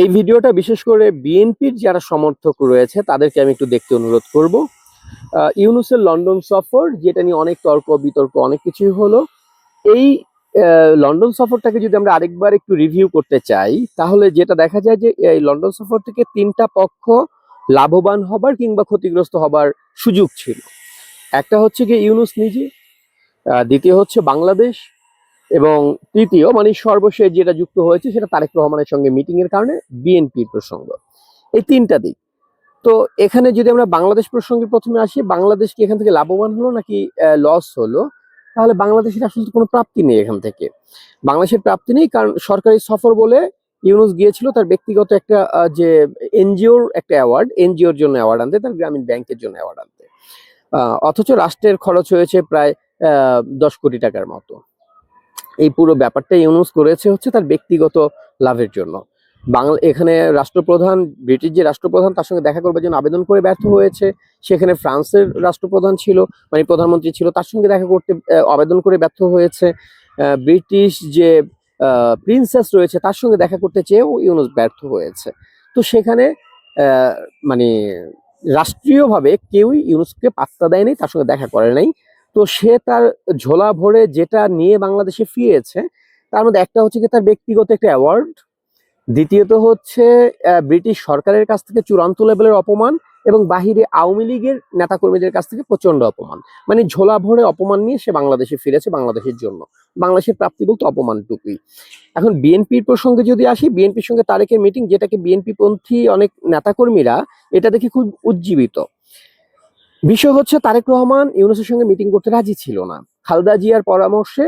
এই ভিডিওটা বিশেষ করে বিএনপির যারা সমর্থক রয়েছে, তাদেরকে আমি একটু দেখতে অনুরোধ করব। ইউনুসের লন্ডন সফর, যেটা নিয়ে অনেক তর্ক, বিতর্ক, অনেক কিছুই হলো। এই লন্ডন সফরটাকে যদি আমরা আরেকবার একটু রিভিউ করতে চাই, তাহলে যেটা দেখা যায় যে, এই লন্ডন সফর থেকে তিনটা পক্ষ লাভবান হবার কিংবা ক্ষতিগ্রস্ত হবার সুযোগ ছিল। একটা হচ্ছে কি ইউনুস নিজে দ্বিতীয় হচ্ছে বাংলাদেশ এবং তৃতীয় মানে সর্বশেষ যেটা যুক্ত হয়েছে সেটা তারেক রহমানের সঙ্গে মিটিং এর কারণে বিএনপির প্রসঙ্গ। এই তিনটা দিক। তো এখানে যদি আমরা বাংলাদেশ প্রসঙ্গে প্রথমে আসি, বাংলাদেশ কি এখান থেকে লাভবান হলো নাকি লস হলো? তাহলে বাংলাদেশের আসলে কোনো প্রাপ্তি নেই এখান থেকে। বাংলাদেশের প্রাপ্তি নেই কারণ সরকারি সফর বলে ইউনুস গিয়েছিল, তার ব্যক্তিগত একটা যে এনজিওর একটা অ্যাওয়ার্ড এনজিওর জন্য অ্যাওয়ার্ড আনতে, তার গ্রামীণ ব্যাংকের জন্য অ্যাওয়ার্ড আনতে। অথচ রাষ্ট্রের খরচ হয়েছে প্রায় দশ কোটি টাকার মতো। এই পুরো ব্যাপারটা ইউনুস করেছে হচ্ছে তার ব্যক্তিগত লাভের জন্য। বাংলা, এখানে রাষ্ট্রপ্রধান, ব্রিটিশ যে রাষ্ট্রপ্রধান, তার সঙ্গে দেখা করবার জন্য আবেদন করে ব্যর্থ হয়েছে। সেখানে ফ্রান্সের রাষ্ট্রপ্রধান ছিল মানে প্রধানমন্ত্রী ছিল, তার সঙ্গে দেখা করতে আবেদন করে ব্যর্থ হয়েছে। ব্রিটিশ যে প্রিন্সেস রয়েছে, তার সঙ্গে দেখা করতে চেয়েও ইউনুস ব্যর্থ হয়েছে। তো সেখানে মানে রাষ্ট্রীয়ভাবে কেউই ইউনুসকে পাত্তা দেয়নি, তার সঙ্গে দেখা করে নাই। তো সে তার ঝোলা ভরে যেটা নিয়ে বাংলাদেশে ফিরেছে, তার মধ্যে একটা হচ্ছে কি তার ব্যক্তিগত একটা অ্যাওয়ার্ড দ্বিতীয়ত হচ্ছে ব্রিটিশ সরকারের কাছ থেকে চূড়ান্ত লেভেলের অপমান এবং বাহিরে আওয়ামী লীগের নেতাকর্মীদের কাছ থেকে প্রচণ্ড অপমান। মানে ঝোলা ভরে অপমান নিয়ে সে বাংলাদেশে ফিরেছে বাংলাদেশের জন্য। বাংলাদেশের প্রাপ্তি বলতে অপমানটুকুই। এখন বিএনপির প্রসঙ্গে যদি আসি, বিএনপির সঙ্গে তারেকের মিটিং যেটাকে বিএনপি পন্থী অনেক নেতাকর্মীরা, এটা দেখে খুব উজ্জীবিত। বিষয় হচ্ছে তারেক রহমান ইউনুসের সঙ্গে মিটিং করতে রাজি ছিল না। খালদা জিয়ার পরামর্শে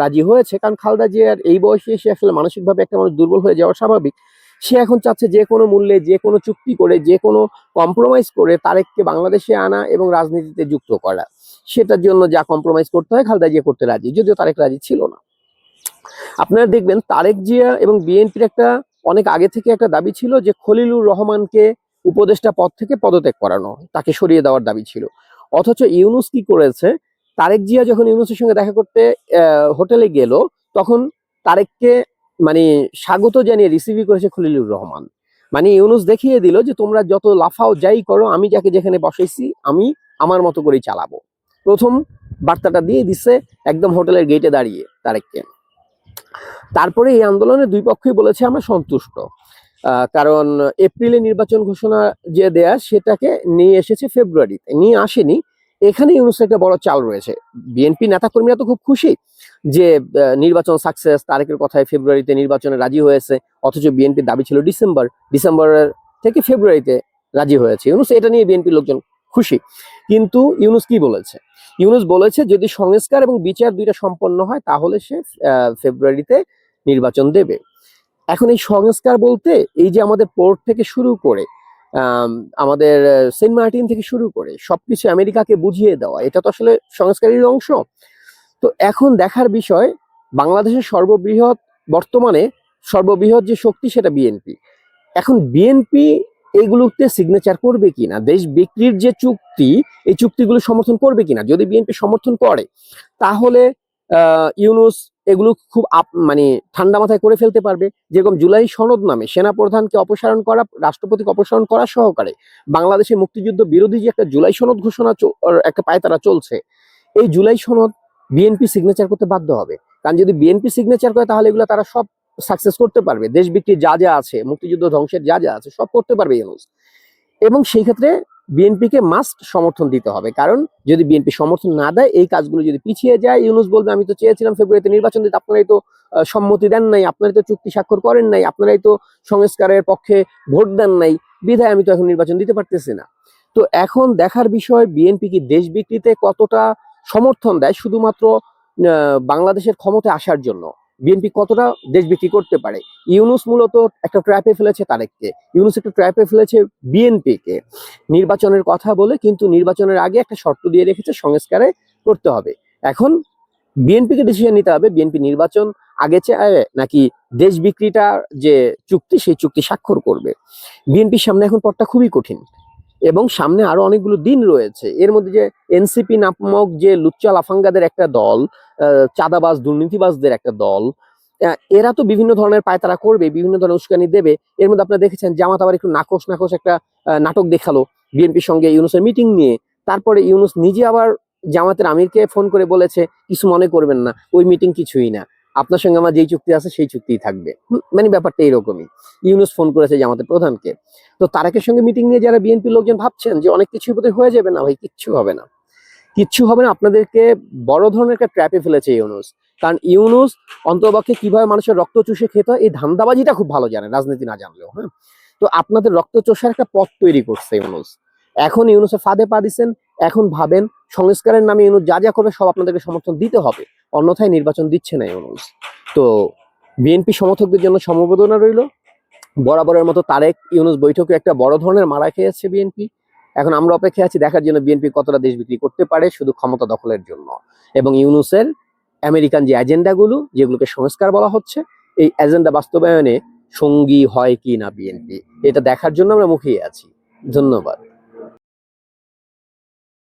রাজি হয়েছে, কারণ খালদা জিয়ার এই বয়সে এসে আসলে মানসিকভাবে একটা মানুষ দুর্বল হয়ে যাওয়া স্বাভাবিক। সে এখন চাচ্ছে যে কোনো মূল্যে, যে কোনো চুক্তি করে, যে কোনো কম্প্রোমাইজ করে তারেককে বাংলাদেশে আনা এবং রাজনীতিতে যুক্ত করা। সেটার জন্য যা কম্প্রোমাইজ করতে হয়, খালদা জিয়া করতে রাজি, যদিও তারেক রাজি ছিল না। আপনারা দেখবেন তারেক জিয়া এবং বিএনপির একটা অনেক আগে থেকে একটা দাবি ছিল যে খলিলুর রহমানকে উপদেষ্টা পদ থেকে পদত্যাগ করানো, তাকে সরিয়ে দেওয়ার দাবি ছিল। অথচ ইউনুস কি করেছে? তারেক জিয়া যখন ইউনুসের সঙ্গে দেখা করতে হোটেলে গেল, তখন তারেককে মানে স্বাগত জানিয়ে রিসিভই করেছে খলিলুর রহমান। মানে ইউনুস দেখিয়ে দিল যে, তোমরা যত লাফাও যাই করো, আমি যাকে যেখানে বসাইছি, আমি আমার মতো করেই চালাবো। প্রথম বার্তাটা দিয়ে দিছে একদম হোটেলের গেটে দাঁড়িয়ে তারেককে। তারপরে এই আন্দোলনে দুই পক্ষই বলেছে, আমরা সন্তুষ্ট। কারণ এপ্রিলে নির্বাচন ঘোষণা যে দেয়া সেটাকে নিয়ে এসেছে ফেব্রুয়ারিতে, নিয়ে আসেনি। এখানে ইউনুসের একটা বড় চাল রয়েছে। বিএনপি নেতাকর্মীরা তো খুব খুশি যে নির্বাচন সাকসেস তারেকের কথায় ফেব্রুয়ারিতে নির্বাচনে রাজি হয়েছে, অথচ বিএনপির দাবি ছিল ডিসেম্বর ডিসেম্বরের থেকে ফেব্রুয়ারিতে রাজি হয়েছে। ইউনুস এটা নিয়ে বিএনপির লোকজন খুশি। কিন্তু ইউনুস কি বলেছে? ইউনুস বলেছে যদি সংস্কার এবং বিচার দুইটা সম্পন্ন হয়, তাহলে সে ফেব্রুয়ারিতে নির্বাচন দেবে। এখন এই সংস্কার বলতে এই যে আমাদের পোর্ট থেকে শুরু করে আমাদের সেন্ট মার্টিন থেকে শুরু করে সবকিছু আমেরিকাকে বুঝিয়ে দেওয়া, এটা তো আসলে সংস্কারের অংশ। তো এখন দেখার বিষয়, বাংলাদেশের সর্ববৃহৎ, বর্তমানে সর্ববৃহৎ যে শক্তি সেটা বিএনপি এখন বিএনপি এগুলোতে সিগনেচার করবে কিনা, দেশ বিক্রির যে চুক্তি, এই চুক্তিগুলো সমর্থন করবে কিনা, যদি বিএনপি সমর্থন করে, তাহলে ইউনুস এগুলো খুব আপ- মানে ঠান্ডা মাথায় করে ফেলতে পারবে। যেরকম জুলাই সনদ নামে সেনাপ্রধানকে অপসারণ করা, রাষ্ট্রপতিকে অপসারণ করা সহকারে বাংলাদেশে মুক্তিযুদ্ধ বিরোধী যে একটা জুলাই সনদ ঘোষণা একটা পায়তারা চলছে, এই জুলাই সনদ বিএনপি সিগনেচার করতে বাধ্য হবে। কারণ যদি বিএনপি সিগনেচার করে, তাহলে এগুলো তারা সব সাকসেস করতে পারবে। দেশ বিক্রির যা যা আছে, মুক্তিযুদ্ধ ধ্বংসের যা যা আছে, সব করতে পারবে ইউনুস। এবং সেই ক্ষেত্রে বিএনপিকে মাস্ট সমর্থন দিতে হবে। কারণ যদি বিএনপি সমর্থন না দেয়, এই কাজগুলো যদি পিছিয়ে যায়, ইউনুস বলবে, আমি তো চেয়েছিলাম ফেব্রুয়ারিতে নির্বাচন দিতে। আপনারাই তো সম্মতি দেন নাই, আপনারাই তো চুক্তি স্বাক্ষর করেন নাই, আপনারাই তো সংস্কারের পক্ষে ভোট দেন নাই। বিধায় আমি তো এখন নির্বাচন দিতে পারতেছি না। তো এখন দেখার বিষয়, বিএনপি কি দেশ বিক্রিতে কতটা সমর্থন দেয়? শুধুমাত্র বাংলাদেশের ক্ষমতায় আসার জন্য। বিএনপি কতটা দেশ বিক্রি করতে পারে? ইউনুস মূলত একটা ট্র্যাপে ফেলেছে তারেককে। ইউনুস একটা ট্র্যাপে ফেলেছে বিএনপিকে নির্বাচনের কথা বলে কিন্তু নির্বাচনের আগে একটা শর্ত দিয়ে রেখেছে, সংস্কারে করতে হবে। এখন বিএনপিকে ডিসিশন নিতে হবে। বিএনপি নির্বাচন আগে চায় নাকি দেশ বিক্রিটা যে চুক্তি, সেই চুক্তি স্বাক্ষর করবে। বিএনপির সামনে এখন পথটা খুবই কঠিন। এবং সামনে আরও অনেকগুলো দিন রয়েছে। এর মধ্যে যে এনসিপি নামক যে লুচ্চা লাফাঙ্গাদের একটা দল চাঁদাবাজ, দুর্নীতিবাজদের একটা দল এরা তো বিভিন্ন ধরনের পায়তারা করবে, বিভিন্ন ধরনের উস্কানি দেবে। এর মধ্যে আপনারা দেখেছেন জামাত আবার একটু নাকশ নাকশ একটা নাটক দেখাল বিএনপির সঙ্গে ইউনুসের মিটিং নিয়ে। তারপরে ইউনুস নিজে আবার জামাতের আমিরকে ফোন করে বলেছে, কিছু মনে করবেন না, ওই মিটিং কিছুই না। আপনার সঙ্গে আমার যেই চুক্তি আছে সেই চুক্তিই থাকবে। মানে ব্যাপারটা এরকমই। ইউনুস ফোন করেছে জামাতের প্রধানকে। তো তারেকের সঙ্গে মিটিং নিয়ে যারা বিএনপি লোকজন ভাবছেন যে অনেক বোধহয় হয়ে যাবে না, ভাই, কিচ্ছু হবে না। কিচ্ছু হবে না, আপনাদেরকে বড় ধরনের একটা ট্র্যাপে ফেলেছে ইউনুস। কারণ ইউনুস অন্তপক্ষে কীভাবে মানুষের রক্ত চুষে খেতে হয়, এই ধান্দাবাজিটা খুব ভালো জানে, রাজনীতি না জানলেও হ্যাঁ? তো আপনাদের রক্ত চোষার একটা পথ তৈরি করছে ইউনুস। এখন ইউনুসের ফাঁদে পা দিচ্ছেন এখন ভাবেন, সংস্কারের নামে ইউনুস যা যা করবে সব আপনাদেরকে সমর্থন দিতে হবে। অন্যথায় নির্বাচন দিচ্ছে না ইউনুস তো বিএনপি সমর্থকদের জন্য সমবেদনা রইল। বরাবরের মতো তারেক ইউনুস বৈঠকে একটা বড় ধরনের মারা খেয়েছে বিএনপি। এখন আমরা অপেক্ষায় আছি, দেখার জন্য বিএনপি কতটা দেশ বিক্রি করতে পারে, শুধু ক্ষমতা দখলের জন্য। এবং ইউনুসের আমেরিকান যে এজেন্ডাগুলো, যেগুলোকে সংস্কার বলা হচ্ছে, এই এজেন্ডা বাস্তবায়নে সঙ্গী হয় কি না বিএনপি, এটা দেখার জন্য আমরা মুখিয়ে আছি। ধন্যবাদ।